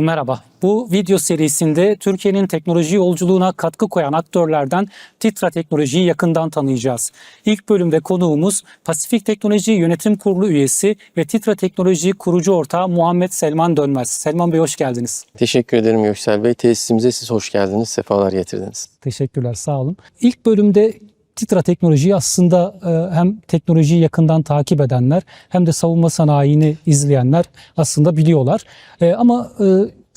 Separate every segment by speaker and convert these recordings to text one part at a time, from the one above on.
Speaker 1: Merhaba. Bu video serisinde Türkiye'nin teknoloji yolculuğuna katkı koyan aktörlerden Titra Teknoloji'yi yakından tanıyacağız. İlk bölümde konuğumuz Pasifik Teknoloji Yönetim Kurulu üyesi ve Titra Teknoloji kurucu ortağı Muhammed Selman Dönmez. Selman Bey hoş geldiniz.
Speaker 2: Teşekkür ederim Göksel Bey. Tesisimize siz hoş geldiniz, sefalar getirdiniz.
Speaker 1: Teşekkürler, sağ olun. İlk bölümde Titra Teknoloji'yi aslında e, hem teknolojiyi yakından takip edenler hem de savunma sanayini izleyenler aslında biliyorlar. E, Ama e,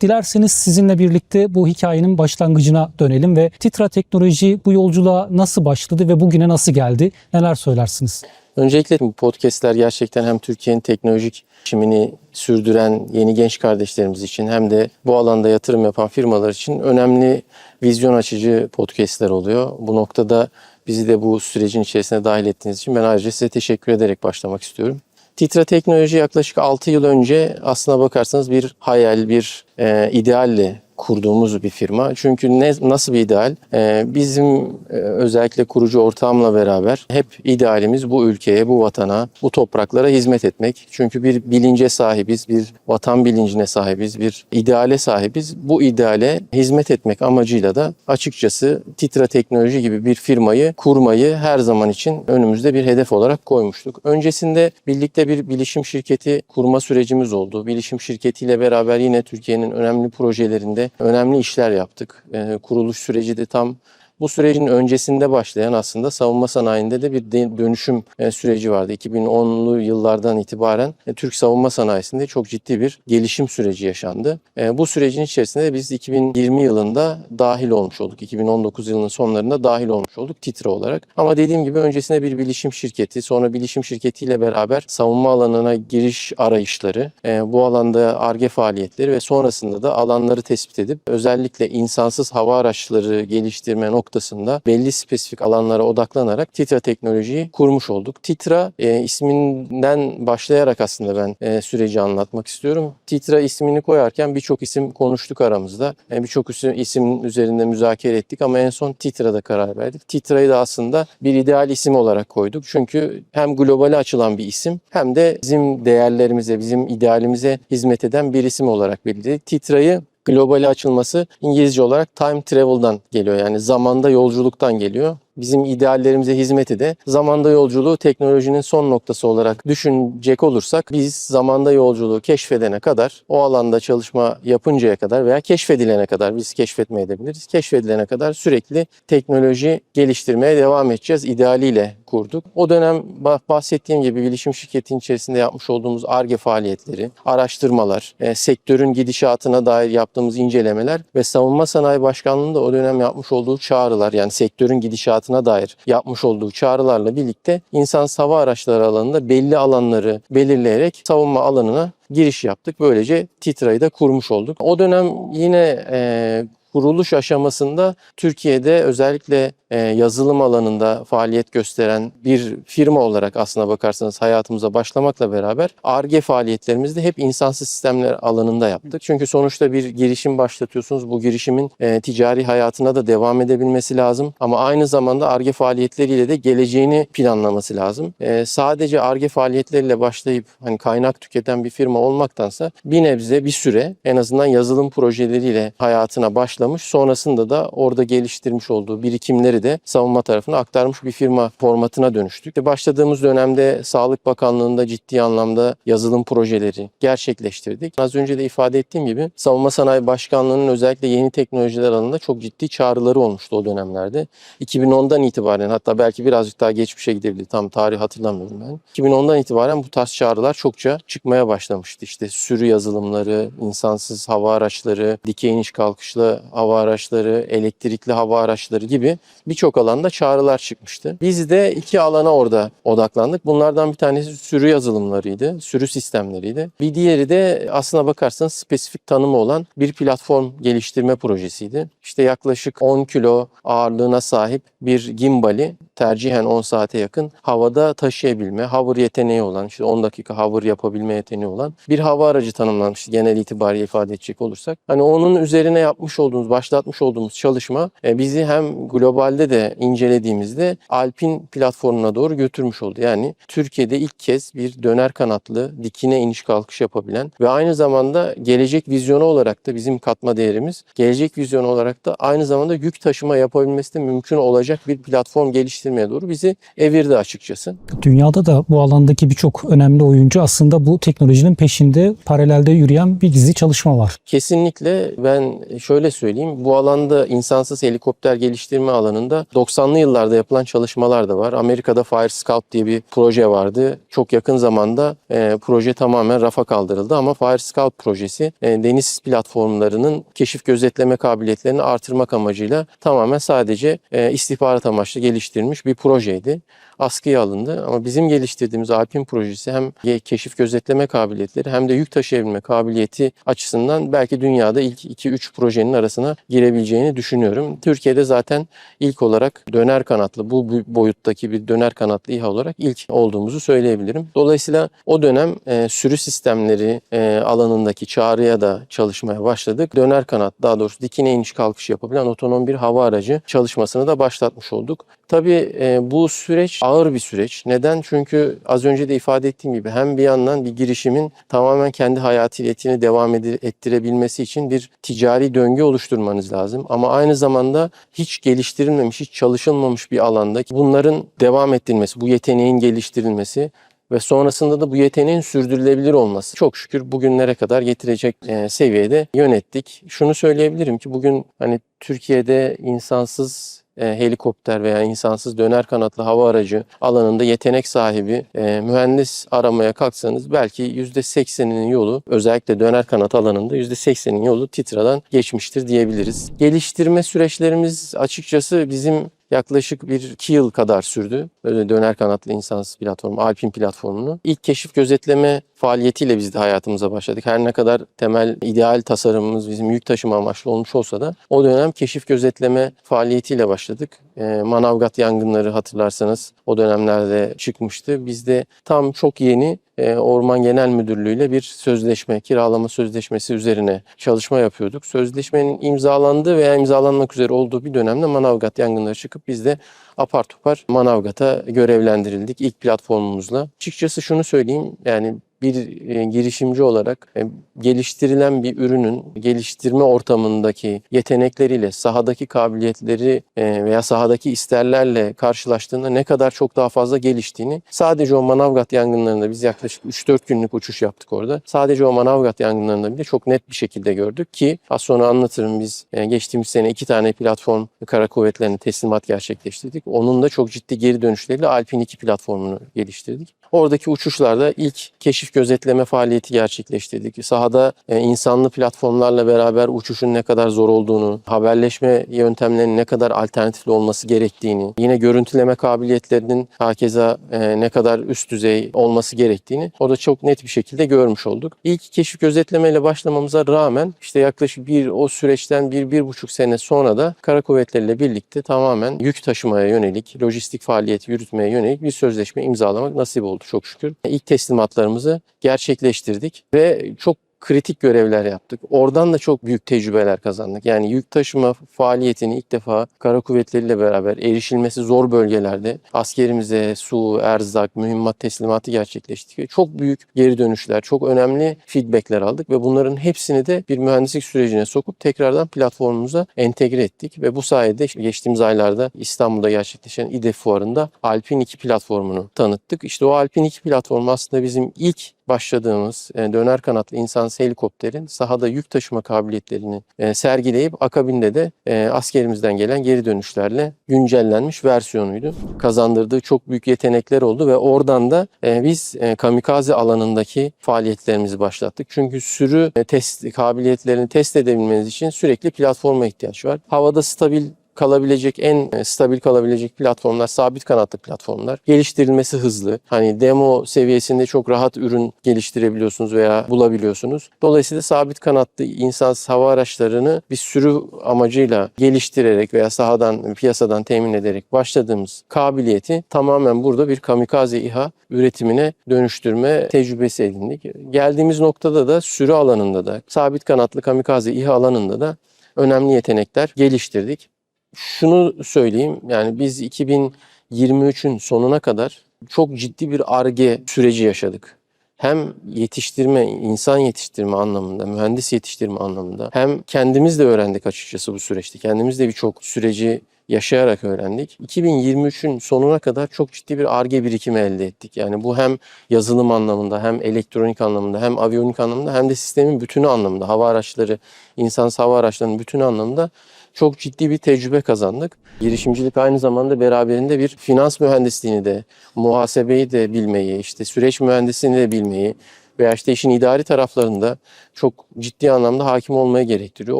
Speaker 1: dilerseniz sizinle birlikte bu hikayenin başlangıcına dönelim ve Titra Teknoloji bu yolculuğa nasıl başladı ve bugüne nasıl geldi? Neler söylersiniz?
Speaker 2: Öncelikle bu podcastler gerçekten hem Türkiye'nin teknolojik şimini sürdüren yeni genç kardeşlerimiz için hem de bu alanda yatırım yapan firmalar için önemli vizyon açıcı podcastler oluyor. Bu noktada bizi de bu sürecin içerisine dahil ettiğiniz için ben ayrıca size teşekkür ederek başlamak istiyorum. Titra Teknoloji yaklaşık 6 yıl önce aslına bakarsanız bir hayal, bir e, idealle kurduğumuz bir firma. Çünkü ne nasıl bir ideal? Ee, bizim e, özellikle kurucu ortağımla beraber hep idealimiz bu ülkeye, bu vatana, bu topraklara hizmet etmek. Çünkü bir bilince sahibiz, bir vatan bilincine sahibiz, bir ideale sahibiz. Bu ideale hizmet etmek amacıyla da açıkçası Titra Teknoloji gibi bir firmayı kurmayı her zaman için önümüzde bir hedef olarak koymuştuk. Öncesinde birlikte bir bilişim şirketi kurma sürecimiz oldu. Bilişim şirketiyle beraber yine Türkiye'nin önemli projelerinde önemli işler yaptık. Kuruluş süreci de tam bu sürecin öncesinde başlayan aslında savunma sanayinde de bir dönüşüm e, süreci vardı. 2010'lu yıllardan itibaren e, Türk savunma sanayisinde çok ciddi bir gelişim süreci yaşandı. E, Bu sürecin içerisinde de biz 2020 yılında dahil olmuş olduk. 2019 yılının sonlarında dahil olmuş olduk Titre olarak. Ama dediğim gibi öncesinde bir bilişim şirketi, sonra bilişim şirketiyle beraber savunma alanına giriş arayışları, bu alanda ARGE faaliyetleri ve sonrasında da alanları tespit edip özellikle insansız hava araçları geliştirme noktasında belli spesifik alanlara odaklanarak Titra teknolojiyi kurmuş olduk. Titra e, isminden başlayarak aslında ben e, süreci anlatmak istiyorum. Titra ismini koyarken birçok isim konuştuk aramızda. E, birçok isim, üzerinde müzakere ettik ama en son Titra'da karar verdik. Titra'yı da aslında bir ideal isim olarak koyduk. Çünkü hem globale açılan bir isim hem de bizim değerlerimize, bizim idealimize hizmet eden bir isim olarak belirledik. Titra'yı globale açılması İngilizce olarak time travel'dan geliyor. Yani zamanda yolculuktan geliyor. Bizim ideallerimize hizmeti de zamanda yolculuğu teknolojinin son noktası olarak düşünecek olursak biz zamanda yolculuğu keşfedene kadar o alanda çalışma yapıncaya kadar veya keşfedilene kadar biz keşfetmeyebiliriz. Keşfedilene kadar sürekli teknoloji geliştirmeye devam edeceğiz idealiyle kurduk. O dönem bah- bahsettiğim gibi bilişim şirketinin içerisinde yapmış olduğumuz ARGE faaliyetleri, araştırmalar, e, sektörün gidişatına dair yaptığımız incelemeler ve Savunma Sanayi Başkanlığı'nın da o dönem yapmış olduğu çağrılar yani sektörün gidişatına dair yapmış olduğu çağrılarla birlikte insan hava araçları alanında belli alanları belirleyerek savunma alanına giriş yaptık. Böylece Titra'yı da kurmuş olduk. O dönem yine e, kuruluş aşamasında Türkiye'de özellikle yazılım alanında faaliyet gösteren bir firma olarak aslına bakarsanız hayatımıza başlamakla beraber ARGE faaliyetlerimizi de hep insansız sistemler alanında yaptık. Çünkü sonuçta bir girişim başlatıyorsunuz. Bu girişimin e, ticari hayatına da devam edebilmesi lazım. Ama aynı zamanda ARGE faaliyetleriyle de geleceğini planlaması lazım. E, sadece ARGE faaliyetleriyle başlayıp hani kaynak tüketen bir firma olmaktansa bir nebze bir süre en azından yazılım projeleriyle hayatına başlamış. Sonrasında da orada geliştirmiş olduğu birikimleri de savunma tarafına aktarmış bir firma formatına dönüştük. İşte başladığımız dönemde Sağlık Bakanlığı'nda ciddi anlamda yazılım projeleri gerçekleştirdik. Az önce de ifade ettiğim gibi Savunma Sanayi Başkanlığı'nın özellikle yeni teknolojiler alanında çok ciddi çağrıları olmuştu o dönemlerde. 2010'dan itibaren hatta belki birazcık daha geçmişe gidebilir. Tam tarih hatırlamıyorum ben. 2010'dan itibaren bu tarz çağrılar çokça çıkmaya başlamıştı. İşte sürü yazılımları, insansız hava araçları, dikey iniş kalkışlı hava araçları, elektrikli hava araçları gibi birçok alanda çağrılar çıkmıştı. Biz de iki alana orada odaklandık. Bunlardan bir tanesi sürü yazılımlarıydı, sürü sistemleriydi. Bir diğeri de aslına bakarsanız spesifik tanımı olan bir platform geliştirme projesiydi. İşte yaklaşık 10 kilo ağırlığına sahip bir gimbali tercihen 10 saate yakın havada taşıyabilme, hover yeteneği olan, işte 10 dakika hover yapabilme yeteneği olan bir hava aracı tanımlanmıştı genel itibariyle ifade edecek olursak. Hani onun üzerine yapmış olduğumuz, başlatmış olduğumuz çalışma e, bizi hem globalde Türkiye'de de incelediğimizde Alpin platformuna doğru götürmüş oldu. Yani Türkiye'de ilk kez bir döner kanatlı dikine iniş kalkış yapabilen ve aynı zamanda gelecek vizyonu olarak da bizim katma değerimiz gelecek vizyonu olarak da aynı zamanda yük taşıma yapabilmesi de mümkün olacak bir platform geliştirmeye doğru bizi evirdi açıkçası.
Speaker 1: Dünyada da bu alandaki birçok önemli oyuncu aslında bu teknolojinin peşinde paralelde yürüyen bir dizi çalışma var.
Speaker 2: Kesinlikle ben şöyle söyleyeyim. Bu alanda insansız helikopter geliştirme alanında 90'lı yıllarda yapılan çalışmalar da var. Amerika'da Fire Scout diye bir proje vardı. Çok yakın zamanda e, proje tamamen rafa kaldırıldı ama Fire Scout projesi e, deniz platformlarının keşif gözetleme kabiliyetlerini artırmak amacıyla tamamen sadece e, istihbarat amaçlı geliştirilmiş bir projeydi askıya alındı. Ama bizim geliştirdiğimiz Alpin projesi hem keşif gözetleme kabiliyetleri hem de yük taşıyabilme kabiliyeti açısından belki dünyada ilk 2-3 projenin arasına girebileceğini düşünüyorum. Türkiye'de zaten ilk olarak döner kanatlı bu boyuttaki bir döner kanatlı İHA olarak ilk olduğumuzu söyleyebilirim. Dolayısıyla o dönem e, sürü sistemleri e, alanındaki çağrıya da çalışmaya başladık. Döner kanat daha doğrusu dikine iniş kalkış yapabilen otonom bir hava aracı çalışmasını da başlatmış olduk. Tabii e, bu süreç ağır bir süreç. Neden? Çünkü az önce de ifade ettiğim gibi hem bir yandan bir girişimin tamamen kendi hayatiyetini devam ettirebilmesi için bir ticari döngü oluşturmanız lazım. Ama aynı zamanda hiç geliştirilmemiş, hiç çalışılmamış bir alanda bunların devam ettirilmesi, bu yeteneğin geliştirilmesi ve sonrasında da bu yeteneğin sürdürülebilir olması çok şükür bugünlere kadar getirecek e, seviyede yönettik. Şunu söyleyebilirim ki bugün hani Türkiye'de insansız e, helikopter veya insansız döner kanatlı hava aracı alanında yetenek sahibi e, mühendis aramaya kalksanız belki %80'inin yolu özellikle döner kanat alanında %80'inin yolu Titra'dan geçmiştir diyebiliriz. Geliştirme süreçlerimiz açıkçası bizim yaklaşık bir iki yıl kadar sürdü. Böyle döner kanatlı insansız platform, Alpin platformunu. İlk keşif gözetleme faaliyetiyle biz de hayatımıza başladık. Her ne kadar temel ideal tasarımımız bizim yük taşıma amaçlı olmuş olsa da o dönem keşif gözetleme faaliyetiyle başladık. Ee, Manavgat yangınları hatırlarsanız o dönemlerde çıkmıştı. Biz de tam çok yeni e, Orman Genel Müdürlüğü ile bir sözleşme, kiralama sözleşmesi üzerine çalışma yapıyorduk. Sözleşmenin imzalandığı veya imzalanmak üzere olduğu bir dönemde Manavgat yangınları çıkıp biz de apar topar Manavgat'a görevlendirildik ilk platformumuzla. Açıkçası şunu söyleyeyim yani bir e, girişimci olarak e, geliştirilen bir ürünün geliştirme ortamındaki yetenekleriyle sahadaki kabiliyetleri e, veya sahadaki isterlerle karşılaştığında ne kadar çok daha fazla geliştiğini sadece o Manavgat yangınlarında biz yaklaşık 3-4 günlük uçuş yaptık orada. Sadece o Manavgat yangınlarında bile çok net bir şekilde gördük ki az sonra anlatırım biz geçtiğimiz sene iki tane platform kara kuvvetlerine teslimat gerçekleştirdik. Onun da çok ciddi geri dönüşleriyle Alpin 2 platformunu geliştirdik. Oradaki uçuşlarda ilk keşif gözetleme faaliyeti gerçekleştirdik. Sahada e, insanlı platformlarla beraber uçuşun ne kadar zor olduğunu, haberleşme yöntemlerinin ne kadar alternatifli olması gerektiğini, yine görüntüleme kabiliyetlerinin hakeza e, ne kadar üst düzey olması gerektiğini orada çok net bir şekilde görmüş olduk. İlk keşif gözetlemeyle başlamamıza rağmen işte yaklaşık bir o süreçten bir, bir buçuk sene sonra da kara kuvvetleriyle birlikte tamamen yük taşımaya yönelik, lojistik faaliyet yürütmeye yönelik bir sözleşme imzalamak nasip oldu çok şükür. İlk teslimatlarımızı gerçekleştirdik ve çok kritik görevler yaptık. Oradan da çok büyük tecrübeler kazandık. Yani yük taşıma faaliyetini ilk defa kara kuvvetleriyle beraber erişilmesi zor bölgelerde askerimize su, erzak, mühimmat teslimatı gerçekleştirdik. Ve çok büyük geri dönüşler, çok önemli feedbackler aldık ve bunların hepsini de bir mühendislik sürecine sokup tekrardan platformumuza entegre ettik ve bu sayede geçtiğimiz aylarda İstanbul'da gerçekleşen İDE fuarında Alpin 2 platformunu tanıttık. İşte o Alpin 2 platformu aslında bizim ilk başladığımız e, döner kanatlı insansız helikopterin sahada yük taşıma kabiliyetlerini e, sergileyip akabinde de e, askerimizden gelen geri dönüşlerle güncellenmiş versiyonuydu. Kazandırdığı çok büyük yetenekler oldu ve oradan da e, biz kamikaze alanındaki faaliyetlerimizi başlattık. Çünkü sürü test kabiliyetlerini test edebilmeniz için sürekli platforma ihtiyaç var. Havada stabil kalabilecek en e, stabil kalabilecek platformlar sabit kanatlı platformlar. Geliştirilmesi hızlı. Hani demo seviyesinde çok rahat ürün geliştirebiliyorsunuz veya bulabiliyorsunuz. Dolayısıyla sabit kanatlı insansız hava araçlarını bir sürü amacıyla geliştirerek veya sahadan piyasadan temin ederek başladığımız kabiliyeti tamamen burada bir kamikaze İHA üretimine dönüştürme tecrübesi edindik. Geldiğimiz noktada da sürü alanında da sabit kanatlı kamikaze İHA alanında da önemli yetenekler geliştirdik. Şunu söyleyeyim yani biz 2023'ün sonuna kadar çok ciddi bir arge süreci yaşadık. Hem yetiştirme, insan yetiştirme anlamında, mühendis yetiştirme anlamında hem kendimiz de öğrendik açıkçası bu süreçte. Kendimiz de birçok süreci yaşayarak öğrendik. 2023'ün sonuna kadar çok ciddi bir arge birikimi elde ettik. Yani bu hem yazılım anlamında hem elektronik anlamında hem aviyonik anlamında hem de sistemin bütünü anlamında hava araçları, insansız hava araçlarının bütünü anlamında çok ciddi bir tecrübe kazandık. Girişimcilik aynı zamanda beraberinde bir finans mühendisliğini de, muhasebeyi de bilmeyi, işte süreç mühendisliğini de bilmeyi veya işte işin idari taraflarında çok ciddi anlamda hakim olmayı gerektiriyor.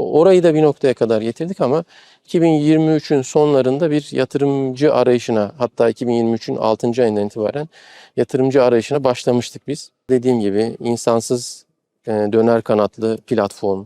Speaker 2: Orayı da bir noktaya kadar getirdik ama 2023'ün sonlarında bir yatırımcı arayışına hatta 2023'ün 6. ayından itibaren yatırımcı arayışına başlamıştık biz. Dediğim gibi insansız e, döner kanatlı platform,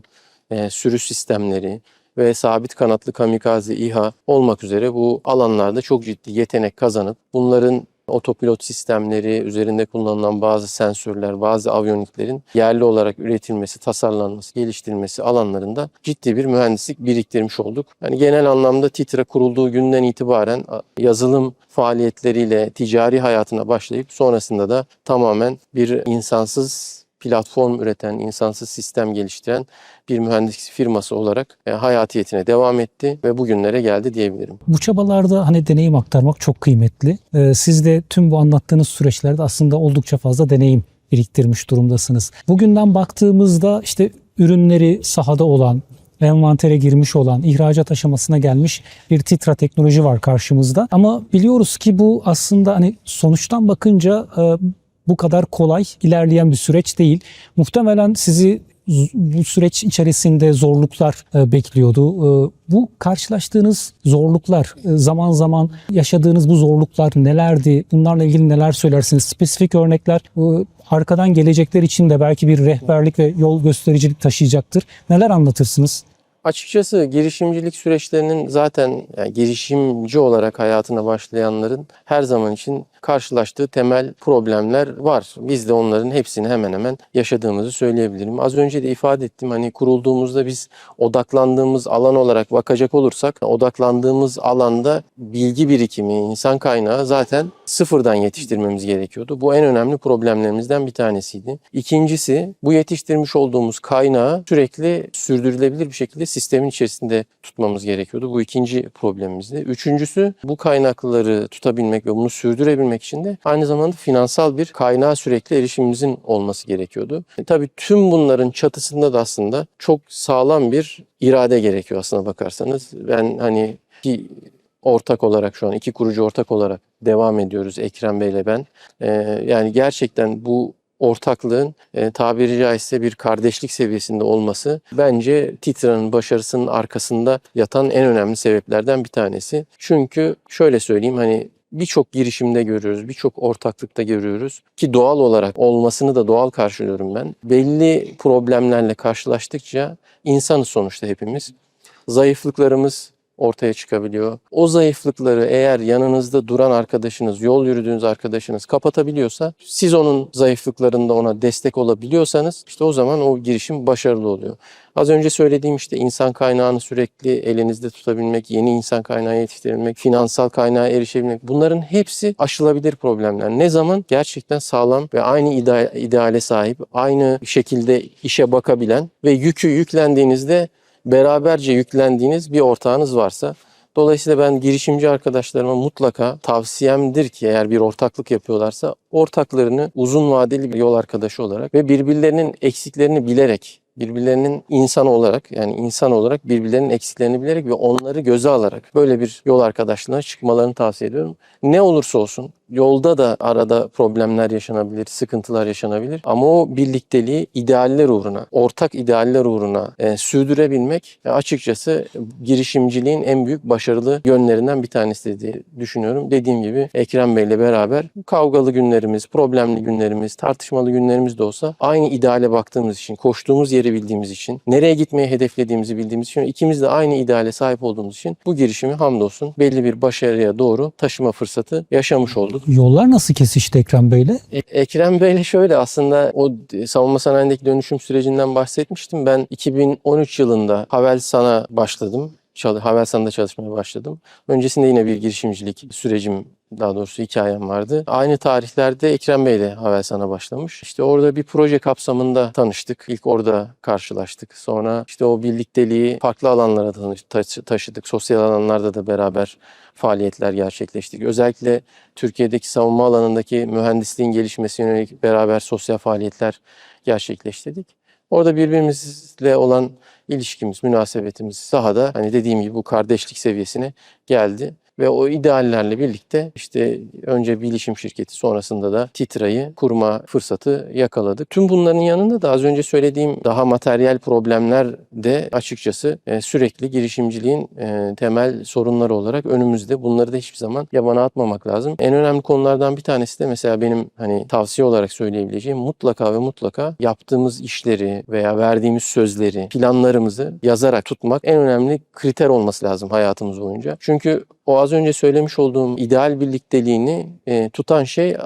Speaker 2: e, sürüş sistemleri ve sabit kanatlı kamikaze İHA olmak üzere bu alanlarda çok ciddi yetenek kazanıp bunların otopilot sistemleri, üzerinde kullanılan bazı sensörler, bazı avyoniklerin yerli olarak üretilmesi, tasarlanması, geliştirilmesi alanlarında ciddi bir mühendislik biriktirmiş olduk. Yani genel anlamda TİTRA kurulduğu günden itibaren yazılım faaliyetleriyle ticari hayatına başlayıp sonrasında da tamamen bir insansız platform üreten, insansız sistem geliştiren bir mühendislik firması olarak e, hayatiyetine devam etti ve bugünlere geldi diyebilirim.
Speaker 1: Bu çabalarda hani deneyim aktarmak çok kıymetli. Ee, siz de tüm bu anlattığınız süreçlerde aslında oldukça fazla deneyim biriktirmiş durumdasınız. Bugünden baktığımızda işte ürünleri sahada olan, envantere girmiş olan, ihracat aşamasına gelmiş bir titra teknoloji var karşımızda. Ama biliyoruz ki bu aslında hani sonuçtan bakınca e, bu kadar kolay ilerleyen bir süreç değil. Muhtemelen sizi bu süreç içerisinde zorluklar e, bekliyordu. E, bu karşılaştığınız zorluklar, e, zaman zaman yaşadığınız bu zorluklar nelerdi? Bunlarla ilgili neler söylersiniz? Spesifik örnekler arkadan gelecekler için de belki bir rehberlik ve yol göstericilik taşıyacaktır. Neler anlatırsınız?
Speaker 2: Açıkçası girişimcilik süreçlerinin zaten yani girişimci olarak hayatına başlayanların her zaman için karşılaştığı temel problemler var. Biz de onların hepsini hemen hemen yaşadığımızı söyleyebilirim. Az önce de ifade ettim hani kurulduğumuzda biz odaklandığımız alan olarak bakacak olursak odaklandığımız alanda bilgi birikimi, insan kaynağı zaten sıfırdan yetiştirmemiz gerekiyordu. Bu en önemli problemlerimizden bir tanesiydi. İkincisi bu yetiştirmiş olduğumuz kaynağı sürekli sürdürülebilir bir şekilde sistemin içerisinde tutmamız gerekiyordu. Bu ikinci problemimizdi. Üçüncüsü bu kaynakları tutabilmek ve bunu sürdürebilmek için de aynı zamanda finansal bir kaynağa sürekli erişimimizin olması gerekiyordu. E, tabii tüm bunların çatısında da aslında çok sağlam bir irade gerekiyor aslına bakarsanız. Ben hani bir ortak olarak şu an iki kurucu ortak olarak devam ediyoruz Ekrem Bey ile ben. Ee, yani gerçekten bu ortaklığın e, tabiri caizse bir kardeşlik seviyesinde olması bence Titra'nın başarısının arkasında yatan en önemli sebeplerden bir tanesi. Çünkü şöyle söyleyeyim hani birçok girişimde görüyoruz, birçok ortaklıkta görüyoruz ki doğal olarak olmasını da doğal karşılıyorum ben. Belli problemlerle karşılaştıkça insanız sonuçta hepimiz. Zayıflıklarımız ortaya çıkabiliyor. O zayıflıkları eğer yanınızda duran arkadaşınız, yol yürüdüğünüz arkadaşınız kapatabiliyorsa, siz onun zayıflıklarında ona destek olabiliyorsanız işte o zaman o girişim başarılı oluyor. Az önce söylediğim işte insan kaynağını sürekli elinizde tutabilmek, yeni insan kaynağı yetiştirebilmek, finansal kaynağa erişebilmek bunların hepsi aşılabilir problemler. Ne zaman gerçekten sağlam ve aynı ide- ideale sahip, aynı şekilde işe bakabilen ve yükü yüklendiğinizde beraberce yüklendiğiniz bir ortağınız varsa Dolayısıyla ben girişimci arkadaşlarıma mutlaka tavsiyemdir ki eğer bir ortaklık yapıyorlarsa ortaklarını uzun vadeli bir yol arkadaşı olarak ve birbirlerinin eksiklerini bilerek birbirlerinin insan olarak yani insan olarak birbirlerinin eksiklerini bilerek ve onları göze alarak böyle bir yol arkadaşlığına çıkmalarını tavsiye ediyorum. Ne olursa olsun yolda da arada problemler yaşanabilir, sıkıntılar yaşanabilir ama o birlikteliği idealler uğruna, ortak idealler uğruna e, sürdürebilmek e, açıkçası girişimciliğin en büyük başarılı yönlerinden bir tanesi diye düşünüyorum. Dediğim gibi Ekrem Bey'le beraber kavgalı günlerimiz, problemli günlerimiz, tartışmalı günlerimiz de olsa aynı ideale baktığımız için, koştuğumuz yeri bildiğimiz için, nereye gitmeyi hedeflediğimizi bildiğimiz için, ikimiz de aynı ideale sahip olduğumuz için bu girişimi hamdolsun belli bir başarıya doğru taşıma fırsatı yaşamış olduk.
Speaker 1: Yollar nasıl kesişti Ekrem Bey'le?
Speaker 2: E- Ekrem Bey'le şöyle aslında o savunma sanayindeki dönüşüm sürecinden bahsetmiştim. Ben 2013 yılında Havelsan'a başladım. çalı- Havelsan'da çalışmaya başladım. Öncesinde yine bir girişimcilik sürecim daha doğrusu hikayem vardı. Aynı tarihlerde Ekrem Bey de Havelsan'a başlamış. İşte orada bir proje kapsamında tanıştık. İlk orada karşılaştık. Sonra işte o birlikteliği farklı alanlara taşıdık. Sosyal alanlarda da beraber faaliyetler gerçekleştik. Özellikle Türkiye'deki savunma alanındaki mühendisliğin gelişmesi yönelik beraber sosyal faaliyetler gerçekleştirdik. Orada birbirimizle olan ilişkimiz, münasebetimiz sahada hani dediğim gibi bu kardeşlik seviyesine geldi. Ve o ideallerle birlikte işte önce bilişim şirketi sonrasında da Titra'yı kurma fırsatı yakaladık. Tüm bunların yanında da az önce söylediğim daha materyal problemler de açıkçası e, sürekli girişimciliğin e, temel sorunları olarak önümüzde. Bunları da hiçbir zaman yabana atmamak lazım. En önemli konulardan bir tanesi de mesela benim hani tavsiye olarak söyleyebileceğim mutlaka ve mutlaka yaptığımız işleri veya verdiğimiz sözleri, planlarımızı yazarak tutmak en önemli kriter olması lazım hayatımız boyunca. Çünkü o az önce söylemiş olduğum ideal birlikteliğini e, tutan şey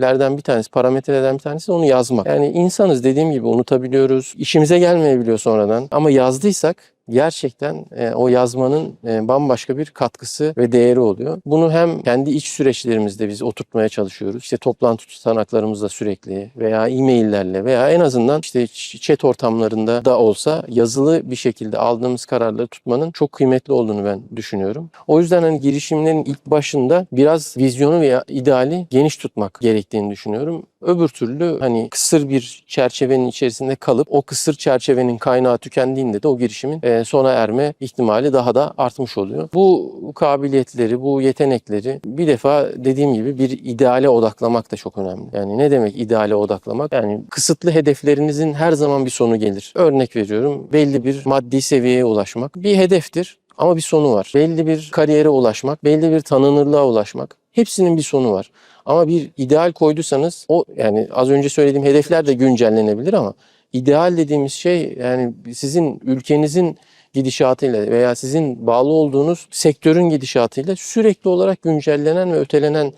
Speaker 2: lerden bir tanesi, parametrelerden bir tanesi onu yazmak. Yani insanız dediğim gibi unutabiliyoruz. İşimize gelmeyebiliyor sonradan. Ama yazdıysak gerçekten e, o yazmanın e, bambaşka bir katkısı ve değeri oluyor. Bunu hem kendi iç süreçlerimizde biz oturtmaya çalışıyoruz. İşte toplantı tutanaklarımızla sürekli veya e-maillerle veya en azından işte chat ortamlarında da olsa yazılı bir şekilde aldığımız kararları tutmanın çok kıymetli olduğunu ben düşünüyorum. O yüzden hani girişimlerin ilk başında biraz vizyonu veya ideali geniş tutmak gerektiğini düşünüyorum. Öbür türlü hani kısır bir çerçevenin içerisinde kalıp o kısır çerçevenin kaynağı tükendiğinde de o girişimin e, sona erme ihtimali daha da artmış oluyor. Bu kabiliyetleri, bu yetenekleri bir defa dediğim gibi bir ideale odaklamak da çok önemli. Yani ne demek ideale odaklamak? Yani kısıtlı hedeflerinizin her zaman bir sonu gelir. Örnek veriyorum belli bir maddi seviyeye ulaşmak bir hedeftir. Ama bir sonu var. Belli bir kariyere ulaşmak, belli bir tanınırlığa ulaşmak. Hepsinin bir sonu var. Ama bir ideal koyduysanız o yani az önce söylediğim hedefler de güncellenebilir ama ideal dediğimiz şey yani sizin ülkenizin gidişatıyla veya sizin bağlı olduğunuz sektörün gidişatıyla sürekli olarak güncellenen ve ötelenen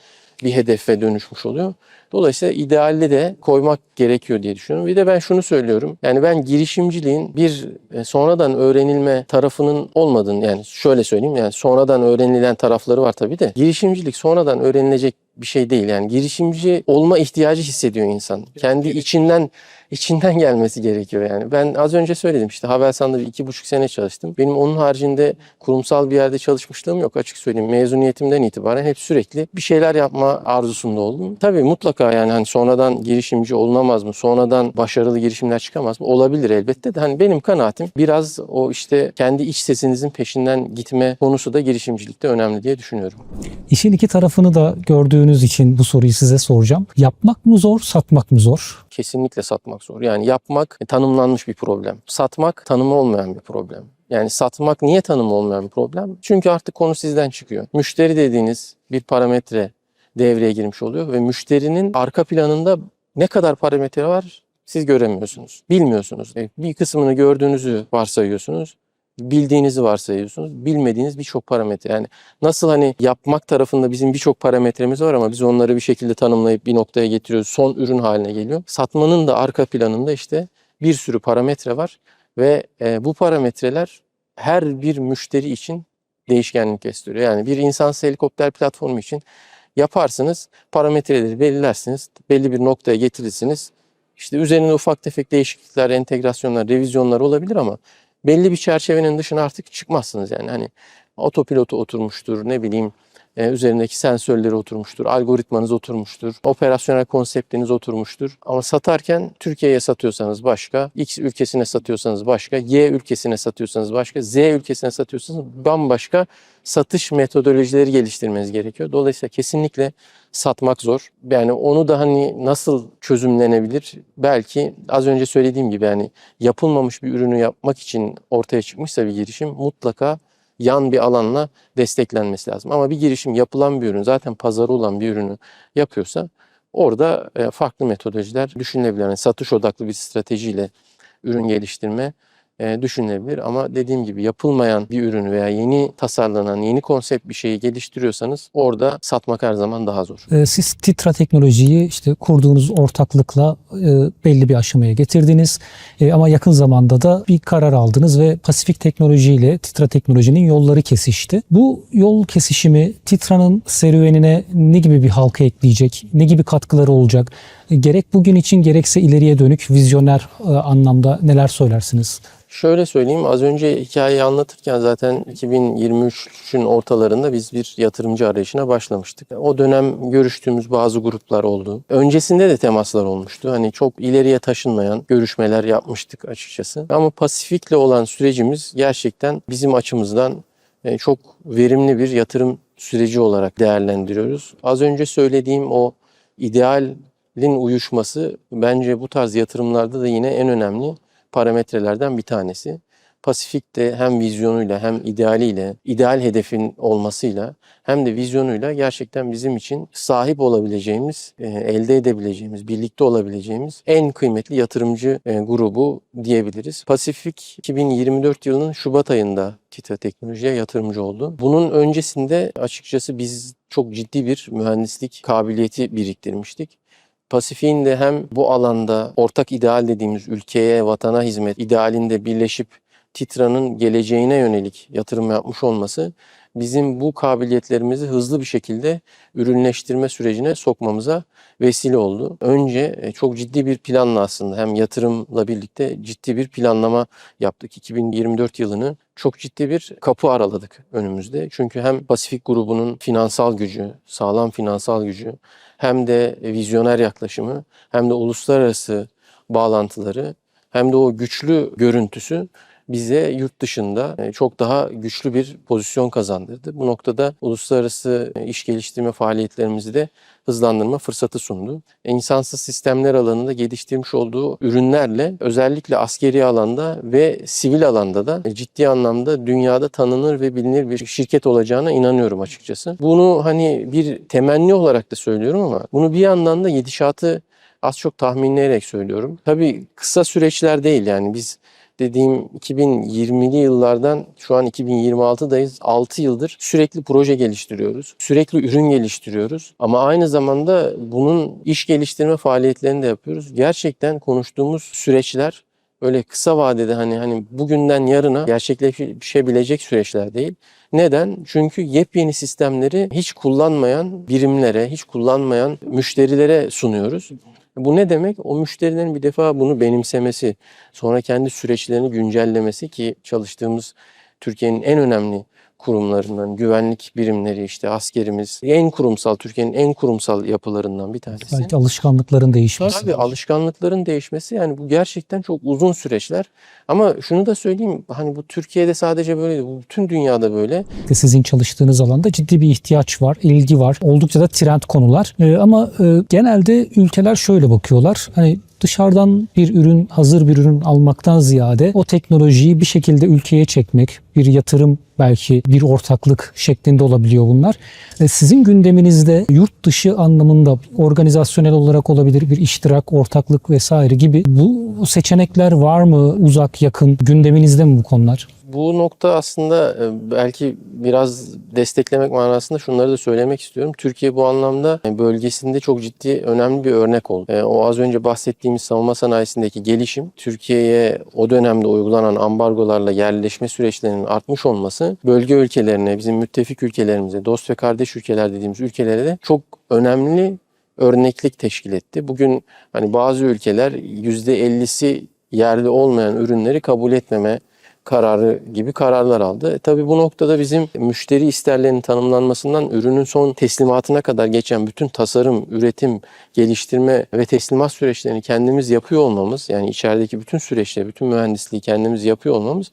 Speaker 2: bir hedefe dönüşmüş oluyor. Dolayısıyla idealli de koymak gerekiyor diye düşünüyorum. Bir de ben şunu söylüyorum. Yani ben girişimciliğin bir e, sonradan öğrenilme tarafının olmadığını yani şöyle söyleyeyim yani sonradan öğrenilen tarafları var tabii de girişimcilik sonradan öğrenilecek bir şey değil. Yani girişimci olma ihtiyacı hissediyor insan. Kendi içinden içinden gelmesi gerekiyor yani. Ben az önce söyledim işte Havelsan'da bir iki buçuk sene çalıştım. Benim onun haricinde kurumsal bir yerde çalışmışlığım yok açık söyleyeyim. Mezuniyetimden itibaren hep sürekli bir şeyler yapma arzusunda oldum. Tabii mutlaka yani hani sonradan girişimci olunamaz mı? Sonradan başarılı girişimler çıkamaz mı? Olabilir elbette de hani benim kanaatim biraz o işte kendi iç sesinizin peşinden gitme konusu da girişimcilikte önemli diye düşünüyorum.
Speaker 1: İşin iki tarafını da gördüğünüz için bu soruyu size soracağım. Yapmak mı zor, satmak mı zor?
Speaker 2: kesinlikle satmak zor. Yani yapmak tanımlanmış bir problem. Satmak tanımı olmayan bir problem. Yani satmak niye tanımı olmayan bir problem? Çünkü artık konu sizden çıkıyor. Müşteri dediğiniz bir parametre devreye girmiş oluyor ve müşterinin arka planında ne kadar parametre var siz göremiyorsunuz. Bilmiyorsunuz. E, Bir kısmını gördüğünüzü varsayıyorsunuz. Bildiğinizi varsayıyorsunuz. Bilmediğiniz birçok parametre. Yani nasıl hani yapmak tarafında bizim birçok parametremiz var ama biz onları bir şekilde tanımlayıp bir noktaya getiriyoruz. Son ürün haline geliyor. Satmanın da arka planında işte bir sürü parametre var ve e, bu parametreler her bir müşteri için değişkenlik gösteriyor. Yani bir insansız helikopter platformu için yaparsınız, parametreleri belirlersiniz, belli bir noktaya getirirsiniz. İşte üzerine ufak tefek değişiklikler, entegrasyonlar, revizyonlar olabilir ama belli bir çerçevenin dışına artık çıkmazsınız yani. Hani otopilotu oturmuştur, ne bileyim e, üzerindeki sensörleri oturmuştur, algoritmanız oturmuştur, operasyonel konseptiniz oturmuştur. Ama satarken Türkiye'ye satıyorsanız başka, X ülkesine satıyorsanız başka, Y ülkesine satıyorsanız başka, Z ülkesine satıyorsanız bambaşka satış metodolojileri geliştirmeniz gerekiyor. Dolayısıyla kesinlikle satmak zor. Yani onu da hani nasıl çözümlenebilir? Belki az önce söylediğim gibi yani yapılmamış bir ürünü yapmak için ortaya çıkmışsa bir girişim mutlaka yan bir alanla desteklenmesi lazım. Ama bir girişim yapılan bir ürün zaten pazarı olan bir ürünü yapıyorsa orada e, farklı metodolojiler düşünülebilir. Yani satış odaklı bir stratejiyle ürün geliştirme e, düşünülebilir. Ama dediğim gibi yapılmayan bir ürün veya yeni tasarlanan, yeni konsept bir şeyi geliştiriyorsanız orada satmak her zaman daha zor.
Speaker 1: Ee, Siz Titra teknolojiyi işte kurduğunuz ortaklıkla e, belli bir aşamaya getirdiniz. E, ama yakın zamanda da bir karar aldınız ve Pasifik Teknoloji ile Titra Teknoloji'nin yolları kesişti. Bu yol kesişimi Titra'nın serüvenine ne gibi bir halka ekleyecek? Ne gibi katkıları olacak? Gerek bugün için gerekse ileriye dönük vizyoner e, anlamda neler söylersiniz?
Speaker 2: Şöyle söyleyeyim az önce hikayeyi anlatırken zaten 2023'ün ortalarında biz bir yatırımcı arayışına başlamıştık. O dönem görüştüğümüz bazı gruplar oldu. Öncesinde de temaslar olmuştu. Hani çok ileriye taşınmayan görüşmeler yapmıştık açıkçası. Ama Pasifik'le olan sürecimiz gerçekten bizim açımızdan e, çok verimli bir yatırım süreci olarak değerlendiriyoruz. Az önce söylediğim o idealin uyuşması bence bu tarz yatırımlarda da yine en önemli parametrelerden bir tanesi. Pasifik'te hem vizyonuyla hem idealiyle, ideal hedefin olmasıyla hem de vizyonuyla gerçekten bizim için sahip olabileceğimiz, e, elde edebileceğimiz, birlikte olabileceğimiz en kıymetli yatırımcı e, grubu diyebiliriz. Pasifik 2024 yılının Şubat ayında Titra Teknoloji'ye yatırımcı oldu. Bunun öncesinde açıkçası biz çok ciddi bir mühendislik kabiliyeti biriktirmiştik. Pasifik'in de hem bu alanda ortak ideal dediğimiz ülkeye, vatana hizmet idealinde birleşip Titra'nın geleceğine yönelik yatırım yapmış olması bizim bu kabiliyetlerimizi hızlı bir şekilde ürünleştirme sürecine sokmamıza vesile oldu. Önce e, çok ciddi bir planla aslında hem yatırımla birlikte ciddi bir planlama yaptık. 2024 yılını çok ciddi bir kapı araladık önümüzde. Çünkü hem Pasifik grubunun finansal gücü, sağlam finansal gücü hem de vizyoner yaklaşımı hem de uluslararası bağlantıları hem de o güçlü görüntüsü bize yurt dışında e, çok daha güçlü bir pozisyon kazandırdı. Bu noktada uluslararası e, iş geliştirme faaliyetlerimizi de hızlandırma fırsatı sundu. İnsansız sistemler alanında geliştirmiş olduğu ürünlerle özellikle askeri alanda ve sivil alanda da ciddi anlamda dünyada tanınır ve bilinir bir şirket olacağına inanıyorum açıkçası. Bunu hani bir temenni olarak da söylüyorum ama bunu bir yandan da gidişatı az çok tahminleyerek söylüyorum. Tabii kısa süreçler değil yani biz dediğim 2020'li yıllardan şu an 2026'dayız. 6 yıldır sürekli proje geliştiriyoruz. Sürekli ürün geliştiriyoruz. Ama aynı zamanda bunun iş geliştirme faaliyetlerini de yapıyoruz. Gerçekten konuştuğumuz süreçler öyle kısa vadede hani hani bugünden yarına gerçekleşebilecek süreçler değil. Neden? Çünkü yepyeni sistemleri hiç kullanmayan birimlere, hiç kullanmayan müşterilere sunuyoruz. Bu ne demek? O müşterilerin bir defa bunu benimsemesi, sonra kendi süreçlerini güncellemesi ki çalıştığımız Türkiye'nin en önemli kurumlarından, güvenlik birimleri işte askerimiz, en kurumsal, Türkiye'nin en kurumsal yapılarından bir tanesi.
Speaker 1: Belki alışkanlıkların değişmesi.
Speaker 2: Tabii alışkanlıkların değişmesi yani bu gerçekten çok uzun süreçler. Ama şunu da söyleyeyim hani bu Türkiye'de sadece böyle değil, bu bütün dünyada böyle.
Speaker 1: sizin çalıştığınız alanda ciddi bir ihtiyaç var, ilgi var. Oldukça da trend konular. Ee, ama e, genelde ülkeler şöyle bakıyorlar. Hani dışarıdan bir ürün, hazır bir ürün almaktan ziyade o teknolojiyi bir şekilde ülkeye çekmek, bir yatırım belki bir ortaklık şeklinde olabiliyor bunlar. E, Sizin gündeminizde yurt dışı anlamında organizasyonel olarak olabilir bir iştirak, ortaklık vesaire gibi bu seçenekler var mı uzak, yakın gündeminizde mi bu konular?
Speaker 2: Bu nokta aslında e, belki biraz desteklemek manasında şunları da söylemek istiyorum. Türkiye bu anlamda bölgesinde çok ciddi önemli bir örnek oldu. E, O az önce bahsettiğimiz savunma sanayisindeki gelişim Türkiye'ye o dönemde uygulanan ambargolarla yerleşme süreçlerinin artmış olması bölge ülkelerine, bizim müttefik ülkelerimize, dost ve kardeş ülkeler dediğimiz ülkelere de çok önemli örneklik teşkil etti. Bugün hani bazı ülkeler %50'si yerli olmayan ürünleri kabul etmeme kararı gibi kararlar aldı. E, tabii bu noktada bizim müşteri isterlerinin tanımlanmasından ürünün son teslimatına kadar geçen bütün tasarım, üretim, geliştirme ve teslimat süreçlerini kendimiz yapıyor olmamız, yani içerideki bütün süreçleri, bütün mühendisliği kendimiz yapıyor olmamız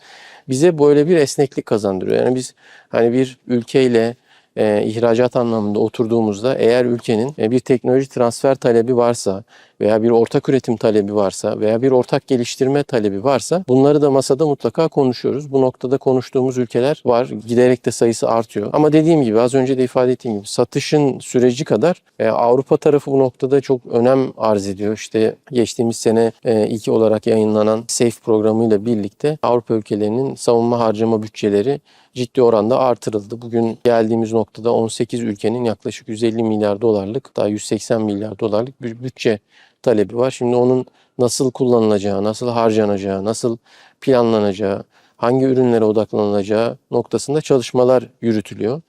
Speaker 2: bize böyle bir esneklik kazandırıyor. Yani biz hani bir ülkeyle e, ihracat anlamında oturduğumuzda eğer ülkenin e, bir teknoloji transfer talebi varsa veya bir ortak üretim talebi varsa veya bir ortak geliştirme talebi varsa bunları da masada mutlaka konuşuyoruz. Bu noktada konuştuğumuz ülkeler var. Giderek de sayısı artıyor. Ama dediğim gibi az önce de ifade ettiğim gibi satışın süreci kadar e, Avrupa tarafı bu noktada çok önem arz ediyor. İşte geçtiğimiz sene e, olarak yayınlanan SAFE programıyla birlikte Avrupa ülkelerinin savunma harcama bütçeleri ciddi oranda artırıldı. Bugün geldiğimiz noktada 18 ülkenin yaklaşık 150 milyar dolarlık daha 180 milyar dolarlık bir bütçe talebi var. Şimdi onun nasıl kullanılacağı, nasıl harcanacağı, nasıl planlanacağı, hangi ürünlere odaklanılacağı noktasında çalışmalar yürütülüyor.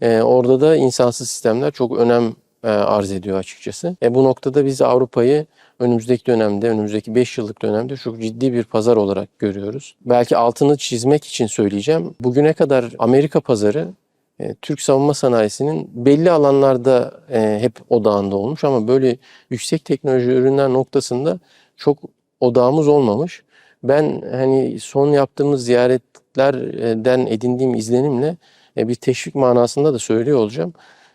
Speaker 2: Ee, orada da insansız sistemler çok önem e, arz ediyor açıkçası. E, bu noktada biz Avrupa'yı önümüzdeki dönemde, önümüzdeki 5 yıllık dönemde çok ciddi bir pazar olarak görüyoruz. Belki altını çizmek için söyleyeceğim. Bugüne kadar Amerika pazarı Türk savunma sanayisinin belli alanlarda e, hep odağında olmuş ama böyle yüksek teknoloji ürünler noktasında çok odağımız olmamış. Ben hani son yaptığımız ziyaretlerden edindiğim izlenimle e, bir teşvik manasında da söylüyor olacağım.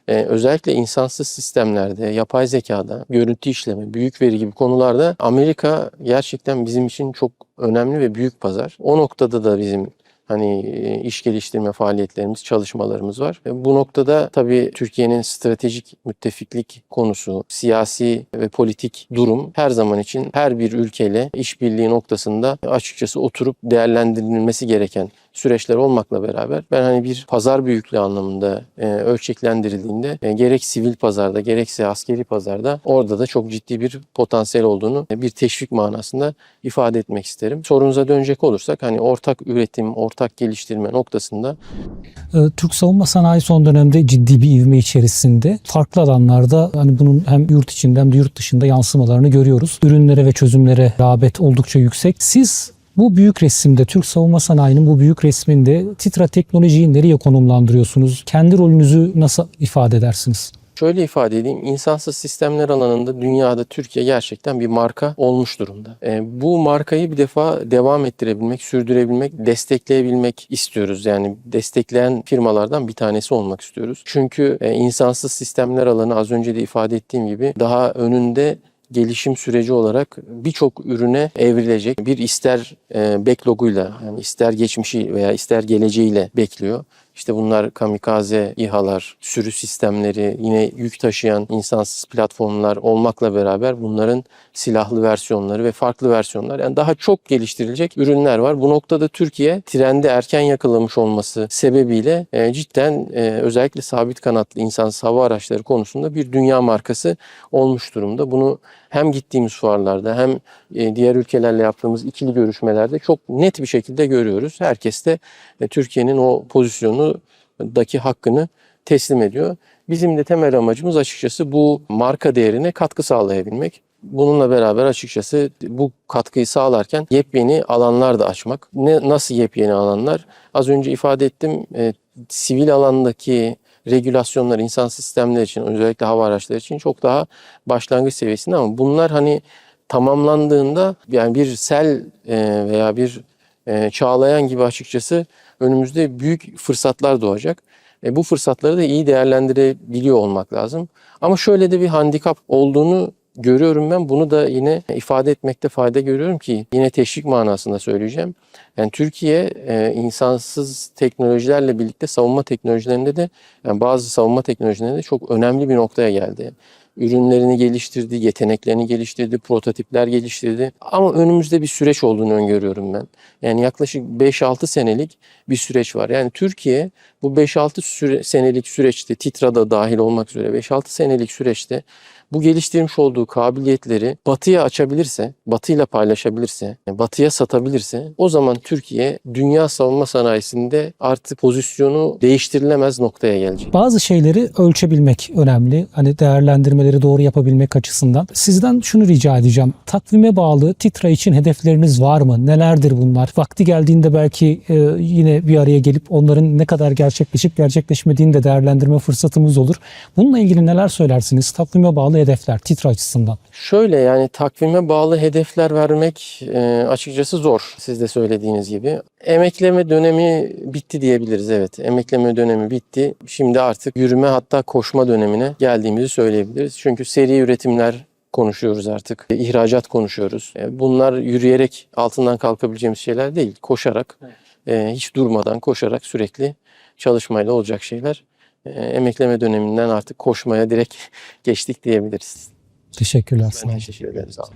Speaker 2: Özellikle insansız sistemlerde, yapay zekada, görüntü işleme, büyük veri gibi konularda Amerika gerçekten bizim için çok önemli ve büyük pazar. O noktada da bizim hani e, iş geliştirme faaliyetlerimiz, çalışmalarımız var. E, Bu noktada tabii Türkiye'nin stratejik müttefiklik konusu, siyasi ve politik durum her zaman için her bir ülkeyle işbirliği noktasında açıkçası oturup değerlendirilmesi gereken süreçler olmakla beraber ben hani bir pazar büyüklüğü anlamında e, ölçeklendirildiğinde e, gerek sivil pazarda gerekse askeri pazarda orada da çok ciddi bir potansiyel olduğunu e, bir teşvik manasında ifade etmek isterim. Sorunuza dönecek olursak hani ortak üretim, ortak geliştirme noktasında
Speaker 1: Ee, Türk savunma sanayi son dönemde ciddi bir ivme içerisinde. Farklı alanlarda hani bunun hem yurt içinde hem de yurt dışında yansımalarını görüyoruz. Ürünlere ve çözümlere rağbet oldukça yüksek. Siz bu büyük resimde, Türk savunma sanayinin bu büyük resminde Titra teknolojiyi nereye konumlandırıyorsunuz? Kendi rolünüzü nasıl ifade edersiniz?
Speaker 2: Şöyle ifade edeyim, insansız sistemler alanında dünyada Türkiye gerçekten bir marka olmuş durumda. E, bu markayı bir defa devam ettirebilmek, sürdürebilmek, destekleyebilmek istiyoruz. Yani destekleyen firmalardan bir tanesi olmak istiyoruz. Çünkü e, insansız sistemler alanı az önce de ifade ettiğim gibi daha önünde gelişim süreci olarak birçok ürüne evrilecek. Bir ister e, backloguyla yani ister geçmişi veya ister geleceğiyle bekliyor. İşte bunlar kamikaze İHA'lar, sürü sistemleri, yine yük taşıyan insansız platformlar olmakla beraber bunların silahlı versiyonları ve farklı versiyonlar. Yani daha çok geliştirilecek ürünler var. Bu noktada Türkiye trende erken yakalamış olması sebebiyle e, cidden e, özellikle sabit kanatlı insansız hava araçları konusunda bir dünya markası olmuş durumda. Bunu hem gittiğimiz fuarlarda hem e, diğer ülkelerle yaptığımız ikili görüşmelerde çok net bir şekilde görüyoruz. Herkes de e, Türkiye'nin o pozisyonundaki hakkını teslim ediyor. Bizim de temel amacımız açıkçası bu marka değerine katkı sağlayabilmek. Bununla beraber açıkçası bu katkıyı sağlarken yepyeni alanlar da açmak. Ne nasıl yepyeni alanlar? Az önce ifade ettim. e, sivil alandaki regülasyonlar insan sistemler için özellikle hava araçları için çok daha başlangıç seviyesinde ama bunlar hani tamamlandığında yani bir sel e, veya bir e, çağlayan gibi açıkçası önümüzde büyük fırsatlar doğacak. E, bu fırsatları da iyi değerlendirebiliyor olmak lazım. Ama şöyle de bir handikap olduğunu görüyorum ben. Bunu da yine ifade etmekte fayda görüyorum ki yine teşvik manasında söyleyeceğim. Yani Türkiye e, insansız teknolojilerle birlikte savunma teknolojilerinde de yani bazı savunma teknolojilerinde de çok önemli bir noktaya geldi. Ürünlerini geliştirdi, yeteneklerini geliştirdi, prototipler geliştirdi. Ama önümüzde bir süreç olduğunu öngörüyorum ben. Yani yaklaşık 5-6 senelik bir süreç var. Yani Türkiye bu 5-6 süre, senelik süreçte, TİTRA'da dahil olmak üzere 5-6 senelik süreçte bu geliştirmiş olduğu kabiliyetleri batıya açabilirse, batıyla paylaşabilirse, batıya satabilirse o zaman Türkiye dünya savunma sanayisinde artık pozisyonu değiştirilemez noktaya gelecek.
Speaker 1: Bazı şeyleri ölçebilmek önemli. Hani değerlendirmeleri doğru yapabilmek açısından. Sizden şunu rica edeceğim. Takvime bağlı Titra için hedefleriniz var mı? Nelerdir bunlar? Vakti geldiğinde belki e, yine bir araya gelip onların ne kadar gerçekleşip gerçekleşmediğini de değerlendirme fırsatımız olur. Bununla ilgili neler söylersiniz? Takvime bağlı hedefler Titra açısından.
Speaker 2: Şöyle yani takvime bağlı hedefler vermek e, açıkçası zor siz de söylediğiniz gibi. Emekleme dönemi bitti diyebiliriz evet. Emekleme dönemi bitti. Şimdi artık yürüme hatta koşma dönemine geldiğimizi söyleyebiliriz. Çünkü seri üretimler konuşuyoruz artık. E, ihracat konuşuyoruz. E, Bunlar yürüyerek altından kalkabileceğimiz şeyler değil. Koşarak, hiç durmadan koşarak sürekli çalışmayla olacak şeyler. E, Emekleme döneminden artık koşmaya direkt geçtik diyebiliriz.
Speaker 1: Teşekkürler.
Speaker 2: Ben teşekkür ederim. Sağ olun.